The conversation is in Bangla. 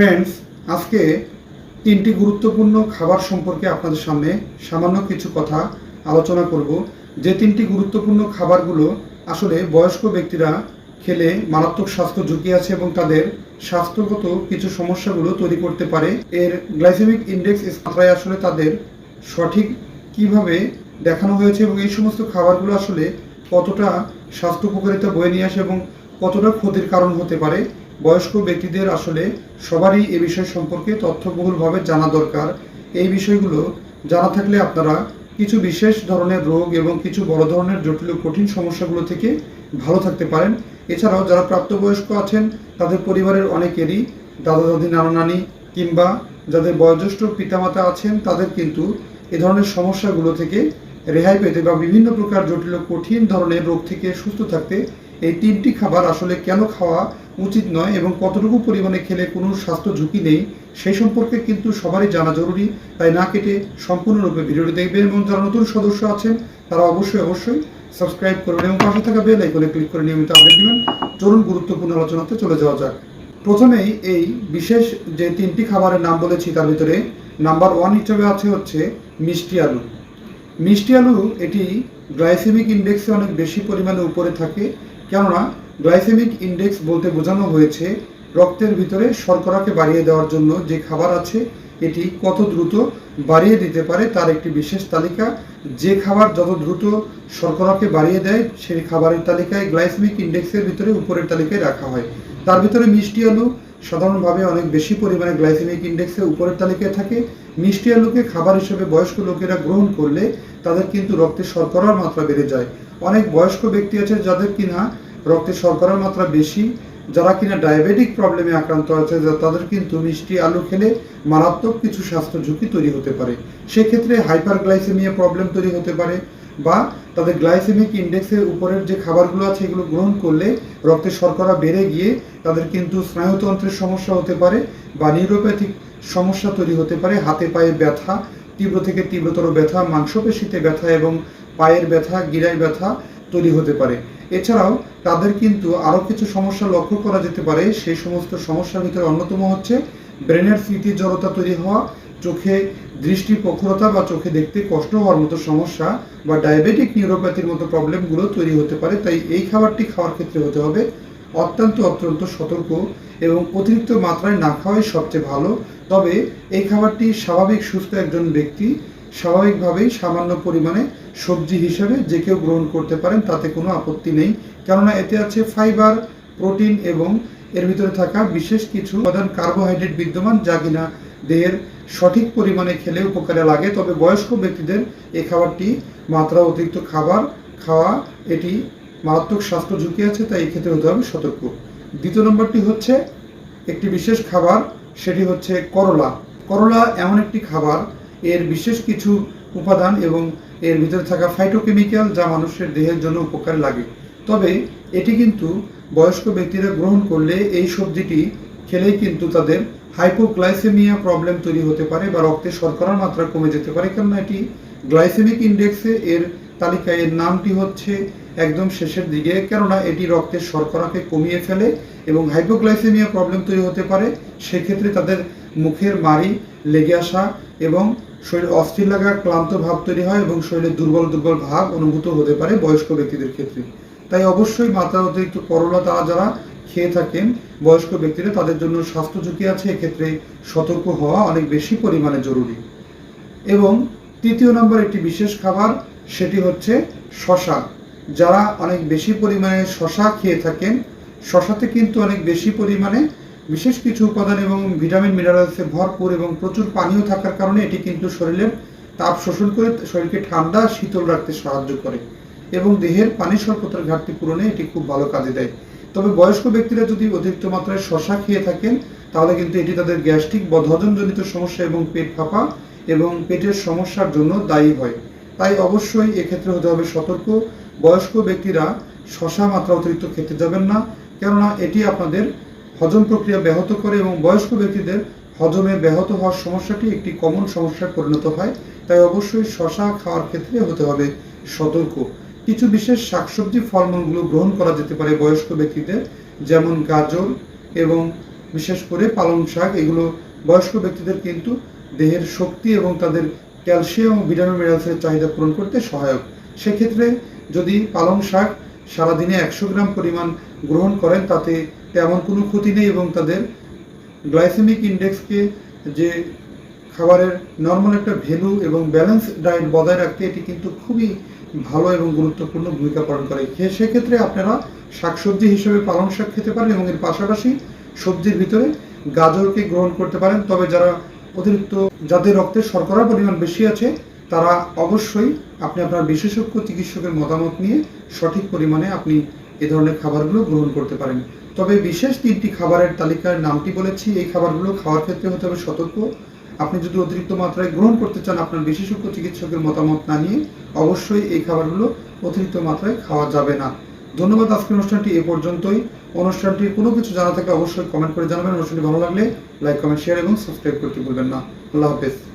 ফ্রেন্ডস আজকে তিনটি গুরুত্বপূর্ণ খাবার সম্পর্কে আপনাদের সামনে সামান্য কিছু কথা আলোচনা করব। যে তিনটি গুরুত্বপূর্ণ খাবারগুলো আসলে বয়স্ক ব্যক্তিরা খেলে মারাত্মক স্বাস্থ্য ঝুঁকি আছে এবং তাদের স্বাস্থ্যগত কিছু সমস্যাগুলো তৈরি করতে পারে। এর গ্লাইসেমিক ইন্ডেক্স মাত্রায় আসলে তাদের সঠিক কীভাবে দেখানো হয়েছে এবং এই সমস্ত খাবারগুলো আসলে কতটা স্বাস্থ্য উপকারিতা বয়ে নিয়ে আসে এবং কতটা ক্ষতির কারণ হতে পারে বয়স্ক ব্যক্তিদের আসলে সবারই এ বিষয় সম্পর্কে তথ্যবহুলভাবে জানা দরকার। এই বিষয়গুলো জানা থাকলে আপনারা কিছু বিশেষ ধরনের রোগ এবং কিছু বড় ধরনের জটিল কঠিন সমস্যাগুলো থেকে ভালো থাকতে পারেন। এছাড়াও যারা প্রাপ্তবয়স্ক আছেন, তাদের পরিবারের অনেকেরই দাদা, দাদি, নানা, নানি কিংবা যাদের বয়োজ্যেষ্ঠ পিতামাতা আছেন, তাদের কিন্তু এ ধরনের সমস্যাগুলো থেকে রেহাই পেতে বা বিভিন্ন প্রকার জটিল কঠিন ধরনের রোগ থেকে সুস্থ থাকতে এই তিনটি খাবার আসলে কেন খাওয়া উচিত নয় এবং কতটুকু পরিমাণে খেলে কোনো স্বাস্থ্য ঝুঁকি নেই, সেই সম্পর্কে কিন্তু সবারই জানা জরুরি। তাই না কেটে সম্পূর্ণরূপে ভিডিওটি দেখবেন এবং যারা নতুন সদস্য আছেন, তারা অবশ্যই অবশ্যই সাবস্ক্রাইব করবেন এবং পাশে থাকা বেল আইকনে ক্লিক করে নিয়মিত আপডেট দিবেন। চলুন গুরুত্বপূর্ণ আলোচনাতে চলে যাওয়া যাক। প্রথমেই এই বিশেষ যে তিনটি খাবারের নাম বলেছি, তার ভিতরে নাম্বার ওয়ান হিসেবে আছে হচ্ছে মিষ্টি আলু। মিষ্টি আলু এটি গ্লাইসেমিক ইন্ডেক্সে অনেক বেশি পরিমাণে উপরে থাকে। কেননা গ্লাইসেমিক ইন্ডেক্স বলতে বোঝানো হয়েছে রক্তের ভিতরে শর্করাকে বাড়িয়ে দেওয়ার জন্য যে খাবার আছে, এটি কত দ্রুত বাড়িয়ে দিতে পারে তার একটি বিশেষ তালিকা। যে খাবার যত দ্রুত শর্করাকে বাড়িয়ে দেয়, সেই খাবারের তালিকায় গ্লাইসেমিক ইন্ডেক্সের ভিতরে উপরের তালিকায় রাখা হয়। তার ভিতরে মিষ্টি আলু সাধারণভাবে অনেক বেশি পরিমাণে গ্লাইসেমিক ইন্ডেক্সের উপরের তালিকায় থাকে। মিষ্টি আলুকে খাবার হিসেবে বয়স্ক লোকেরা গ্রহণ করলে তাদের কিন্তু রক্তে শর্করার মাত্রা বেড়ে যায়। অনেক বয়স্ক ব্যক্তি আছে যাদের কিনা রক্তে শর্করার মাত্রা বেশি যারা কিনা ডায়াবেটিক প্রবলেমে আক্রান্ত আছে তাদের কিন্তু মিষ্টি আলু খেলে মারাত্মক কিছু স্বাস্থ্য ঝুঁকি তৈরি হতে পারে। সেক্ষেত্রে হাইপার গ্লাইসেমিয়া প্রবলেম তৈরি হতে পারে বা তাদের গ্লাইসেমিক ইন্ডেক্সের উপরের যে খাবারগুলো আছে, এগুলো গ্রহণ করলে রক্তে শর্করা বেড়ে গিয়ে তাদের কিন্তু স্নায়ুতন্ত্রের সমস্যা হতে পারে বা নিউরোপ্যাথিক সমস্যা তৈরি হতে পারে। হাতে পায়ে ব্যথা, তীব্র থেকে তীব্রতর ব্যথা, মাংসপেশিতে ব্যথা এবং পায়ের ব্যথা গিরায় ব্যথা তৈরি হতে পারে। এছাড়াও তাদের কিন্তু আরও কিছু সমস্যা লক্ষ্য করা যেতে পারে। সেই সমস্ত সমস্যার ভিতরে অন্যতম হচ্ছে ব্রেনের স্মৃতি জড়তা তৈরি হওয়া, চোখে দৃষ্টি প্রখরতা বা চোখে দেখতে কষ্ট হওয়ার মতো সমস্যা বা ডায়াবেটিক নিউরোপ্যাথির মতো প্রবলেমগুলো তৈরি হতে পারে। তাই এই খাবারটি খাওয়ার ক্ষেত্রে হতে হবে অত্যন্ত অত্যন্ত সতর্ক এবং অতিরিক্ত মাত্রায় না খাওয়াই সবচেয়ে ভালো। তবে এই খাবারটি স্বাভাবিক, সুস্থ একজন ব্যক্তি স্বাভাবিকভাবেই সামান্য পরিমাণে সবজি হিসেবে যে কেউ গ্রহণ করতে পারেন, তাতে কোনো আপত্তি নেই। কেননা এতে আছে ফাইবার, প্রোটিন এবং এর ভিতরে থাকা বিশেষ কিছু উপাদান কার্বোহাইড্রেট বিদ্যমান যা কিনা দেহের সঠিক পরিমাণে খেলে উপকারে লাগে। তবে বয়স্ক ব্যক্তিদের এই খাবারটি মাত্রা অতিরিক্ত খাবার খাওয়া, এটি মারাত্মক স্বাস্থ্য ঝুঁকি আছে, তাই এই ক্ষেত্রে হতে হবে সতর্ক। দ্বিতীয় নম্বরটি হচ্ছে একটি বিশেষ খাবার, সেটি হচ্ছে করলা। করলা এমন একটি খাবার এর বিশেষ কিছু উপাদান এবং এর ভিতরে থাকা ফাইটোকেমিক্যাল যা মানুষের দেহের জন্য উপকার লাগে। তবে এটি কিন্তু বয়স্ক ব্যক্তিরা গ্রহণ করলে এই সবজিটি খেলেই কিন্তু তাদের হাইপোগ্লাইসেমিয়া প্রবলেম তৈরি হতে পারে বা রক্তে শর্করার মাত্রা কমে যেতে পারে। কেননা এটি গ্লাইসেমিক ইন্ডেক্সে এর তালিকায় এর নামটি হচ্ছে একদম শেষের দিকে, কেননা এটি রক্তের শর্করাকে কমিয়ে ফেলে এবং হাইপোগ্লাইসেমিয়া প্রবলেম তৈরি হতে পারে। সেক্ষেত্রে তাদের মুখের মারি লেগে আসা এবং শরীর অস্থির লাগা, ক্লান্ত ভাব তৈরি হয় এবং শরীরে দুর্বল দুর্বল ভাব অনুভূত হতে পারে বয়স্ক ব্যক্তিদের ক্ষেত্রে। তাই অবশ্যই মাত্রা অতিরিক্ত করলা তারা যারা খেয়ে থাকেন, বয়স্ক ব্যক্তিরা তাদের জন্য স্বাস্থ্য ঝুঁকি আছে, এক্ষেত্রে সতর্ক হওয়া অনেক বেশি পরিমাণে জরুরি। এবং তৃতীয় নম্বর একটি বিশেষ খাবার, সেটি হচ্ছে শশা। যারা অনেক বেশি পরিমাণে শশা খেয়ে থাকেন, শশাতে কিন্তু অনেক বেশি পরিমাণে বিশেষ কিছু উপাদান এবং ভিটামিন, মিনারেলসে ভরপুর এবং প্রচুর পানীয় থাকার কারণে এটি কিন্তু শরীরের তাপ শোষণ করে শরীরকে ঠান্ডা, শীতল রাখতে সাহায্য করে এবং দেহের পানি স্বল্পতার ঘাটতি পূরণে এটি খুব ভালো কাজে দেয়। তবে বয়স্ক ব্যক্তিরা যদি অতিরিক্ত মাত্রায় শশা খেয়ে থাকেন, তাহলে কিন্তু এটি তাদের গ্যাস্ট্রিক বদহজমজনিত সমস্যা এবং পেট ফাঁপা এবং পেটের সমস্যার জন্য দায়ী হয়। তাই অবশ্যই এক্ষেত্রে হতে হবে সতর্ক। বয়স্ক ব্যক্তিরা শশা মাত্রা অতিরিক্ত খেতে যাবেন না, কেননা এটি আপনাদের হজম প্রক্রিয়া ব্যাহত করে এবং বয়স্ক ব্যক্তিদের হজমে ব্যাহত হওয়ার সমস্যাটি একটি কমন সমস্যায় পরিণত হয়, তাই অবশ্যই শশা খাওয়ার ক্ষেত্রে হতে হবে সতর্ক। কিছু বিশেষ শাকসবজি ফলমূলগুলো গ্রহণ করা যেতে পারে বয়স্ক ব্যক্তিদের, যেমন গাজর এবং বিশেষ করে পালং শাক। এগুলো বয়স্ক ব্যক্তিদের কিন্তু দেহের শক্তি এবং তাদের ক্যালসিয়াম ও ভিটামিন মিনারেলসের চাহিদা পূরণ করতে সহায়ক। সেক্ষেত্রে যদি পালং শাক সারাদিনে একশো গ্রাম পরিমাণ গ্রহণ করেন, তাতে তেমন কোনো ক্ষতি নেই এবং তাদের গ্লাইসেমিক ইন্ডেক্সকে যে খাবারের নর্মাল একটা ভ্যালু এবং ব্যালেন্স ডায়েট বজায় রাখতে এটি কিন্তু খুবই ভালো এবং গুরুত্বপূর্ণ ভূমিকা পালন করে। সেক্ষেত্রে আপনারা শাকসবজি হিসেবে পালং শাক খেতে পারেন এবং এর পাশাপাশি সবজির ভিতরে গাজরকে গ্রহণ করতে পারেন। তবে যারা অতিরিক্ত যাদের রক্তে শর্করার পরিমাণ বেশি আছে, তারা অবশ্যই আপনি আপনার বিশেষজ্ঞ চিকিৎসকের মতামত নিয়ে সঠিক পরিমাণে আপনি এ ধরনের খাবারগুলো গ্রহণ করতে পারেন। তবে বিশেষ তিনটি খাবারের তালিকার নামটি বলেছি। এই খাবারগুলো খাওয়ার ক্ষেত্রে হতে হবে সতর্ক। আপনি যদি অতিরিক্ত মাত্রায় গ্রহণ করতে চান আপনার বিশেষজ্ঞ চিকিৎসকের মতামত না নিয়ে, অবশ্যই এই খাবারগুলো অতিরিক্ত মাত্রায় খাওয়া যাবে না। ধন্যবাদ, আজকের অনুষ্ঠানটি এ পর্যন্তই। অনুষ্ঠানটির কোনো কিছু জানা থাকলে অবশ্যই কমেন্ট করে জানাবেন। অনুষ্ঠানটি ভালো লাগলে লাইক, কমেন্ট, শেয়ার এবং সাবস্ক্রাইব করতে ভুলবেন না। আল্লাহ হাফেজ।